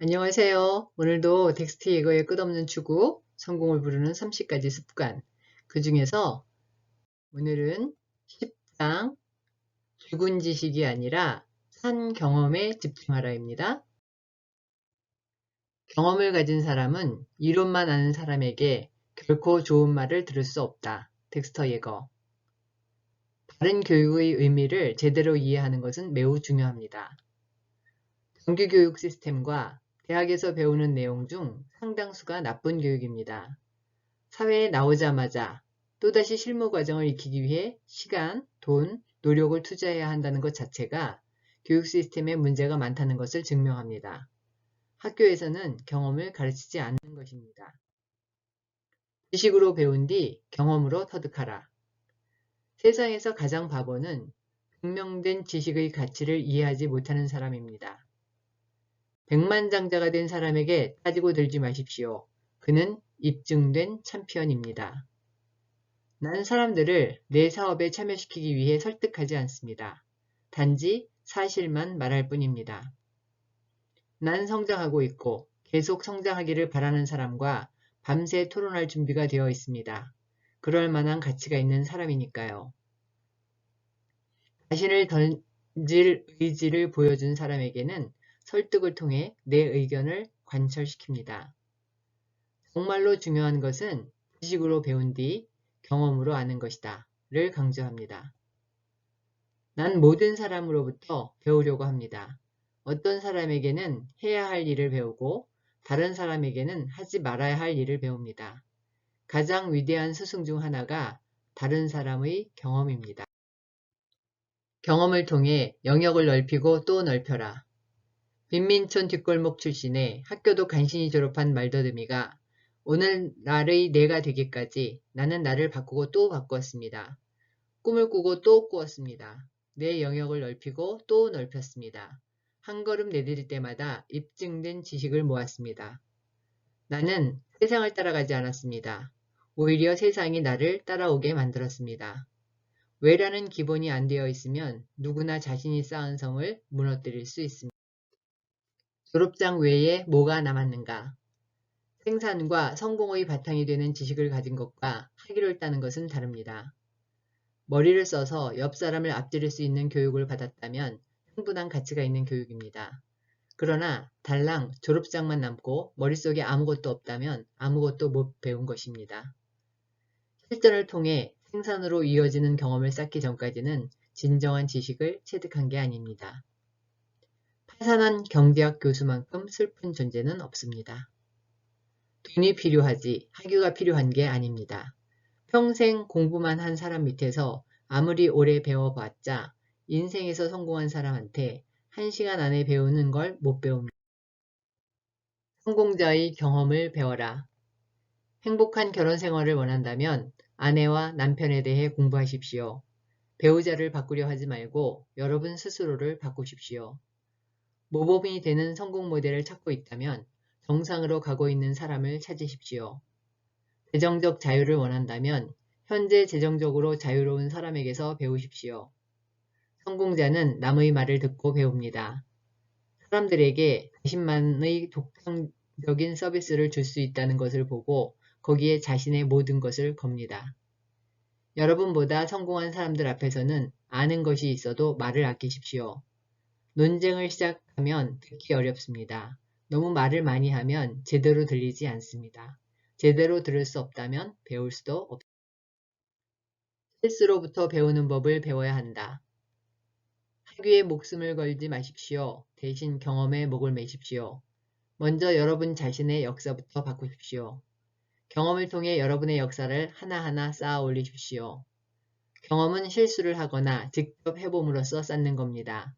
안녕하세요. 오늘도 텍스트 예거의 끝없는 추구, 성공을 부르는 30가지 습관. 그 중에서 오늘은 10장 죽은 지식이 아니라 산 경험에 집중하라입니다. 경험을 가진 사람은 이론만 아는 사람에게 결코 좋은 말을 들을 수 없다. 텍스터 예거. 바른 교육의 의미를 제대로 이해하는 것은 매우 중요합니다. 정규교육 시스템과 대학에서 배우는 내용 중 상당수가 나쁜 교육입니다. 사회에 나오자마자 또다시 실무 과정을 익히기 위해 시간, 돈, 노력을 투자해야 한다는 것 자체가 교육 시스템에 문제가 많다는 것을 증명합니다. 학교에서는 경험을 가르치지 않는 것입니다. 지식으로 배운 뒤 경험으로 터득하라. 세상에서 가장 바보는 증명된 지식의 가치를 이해하지 못하는 사람입니다. 백만장자가 된 사람에게 따지고 들지 마십시오. 그는 입증된 챔피언입니다. 난 사람들을 내 사업에 참여시키기 위해 설득하지 않습니다. 단지 사실만 말할 뿐입니다. 난 성장하고 있고 계속 성장하기를 바라는 사람과 밤새 토론할 준비가 되어 있습니다. 그럴 만한 가치가 있는 사람이니까요. 자신을 던질 의지를 보여준 사람에게는 설득을 통해 내 의견을 관철시킵니다. 정말로 중요한 것은 지식으로 배운 뒤 경험으로 아는 것이다. 를 강조합니다. 난 모든 사람으로부터 배우려고 합니다. 어떤 사람에게는 해야 할 일을 배우고 다른 사람에게는 하지 말아야 할 일을 배웁니다. 가장 위대한 스승 중 하나가 다른 사람의 경험입니다. 경험을 통해 영역을 넓히고 또 넓혀라. 빈민촌 뒷골목 출신의 학교도 간신히 졸업한 말더듬이가 오늘 날의 내가 되기까지 나는 나를 바꾸고 또 바꾸었습니다. 꿈을 꾸고 또 꾸었습니다. 내 영역을 넓히고 또 넓혔습니다. 한 걸음 내디딜 때마다 입증된 지식을 모았습니다. 나는 세상을 따라가지 않았습니다. 오히려 세상이 나를 따라오게 만들었습니다. 왜라는 기본이 안 되어 있으면 누구나 자신이 쌓은 성을 무너뜨릴 수 있습니다. 졸업장 외에 뭐가 남았는가? 생산과 성공의 바탕이 되는 지식을 가진 것과 학위를 따는 것은 다릅니다. 머리를 써서 옆 사람을 앞지를 수 있는 교육을 받았다면 충분한 가치가 있는 교육입니다. 그러나 달랑 졸업장만 남고 머릿속에 아무것도 없다면 아무것도 못 배운 것입니다. 실전을 통해 생산으로 이어지는 경험을 쌓기 전까지는 진정한 지식을 체득한 게 아닙니다. 파산한 경제학 교수만큼 슬픈 존재는 없습니다. 돈이 필요하지 학교가 필요한 게 아닙니다. 평생 공부만 한 사람 밑에서 아무리 오래 배워봤자 인생에서 성공한 사람한테 한 시간 안에 배우는 걸 못 배웁니다. 성공자의 경험을 배워라. 행복한 결혼 생활을 원한다면 아내와 남편에 대해 공부하십시오. 배우자를 바꾸려 하지 말고 여러분 스스로를 바꾸십시오. 모범이 되는 성공 모델을 찾고 있다면 정상으로 가고 있는 사람을 찾으십시오. 재정적 자유를 원한다면 현재 재정적으로 자유로운 사람에게서 배우십시오. 성공자는 남의 말을 듣고 배웁니다. 사람들에게 자신만의 독창적인 서비스를 줄 수 있다는 것을 보고 거기에 자신의 모든 것을 겁니다. 여러분보다 성공한 사람들 앞에서는 아는 것이 있어도 말을 아끼십시오. 논쟁을 시작하면 듣기 어렵습니다. 너무 말을 많이 하면 제대로 들리지 않습니다. 제대로 들을 수 없다면 배울 수도 없습니다. 실수로부터 배우는 법을 배워야 한다. 학위에 목숨을 걸지 마십시오. 대신 경험에 목을 매십시오. 먼저 여러분 자신의 역사부터 바꾸십시오. 경험을 통해 여러분의 역사를 하나하나 쌓아 올리십시오. 경험은 실수를 하거나 직접 해봄으로써 쌓는 겁니다.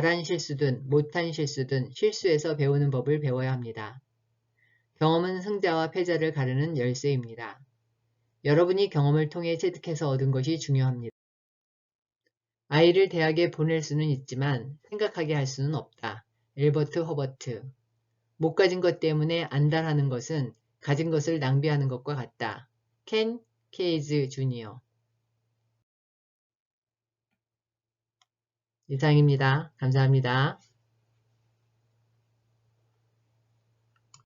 잘한 실수든 못한 실수든 실수에서 배우는 법을 배워야 합니다. 경험은 승자와 패자를 가르는 열쇠입니다. 여러분이 경험을 통해 체득해서 얻은 것이 중요합니다. 아이를 대학에 보낼 수는 있지만 생각하게 할 수는 없다. 엘버트 허버트 못 가진 것 때문에 안달하는 것은 가진 것을 낭비하는 것과 같다. 켄 케이즈 주니어 이상입니다. 감사합니다.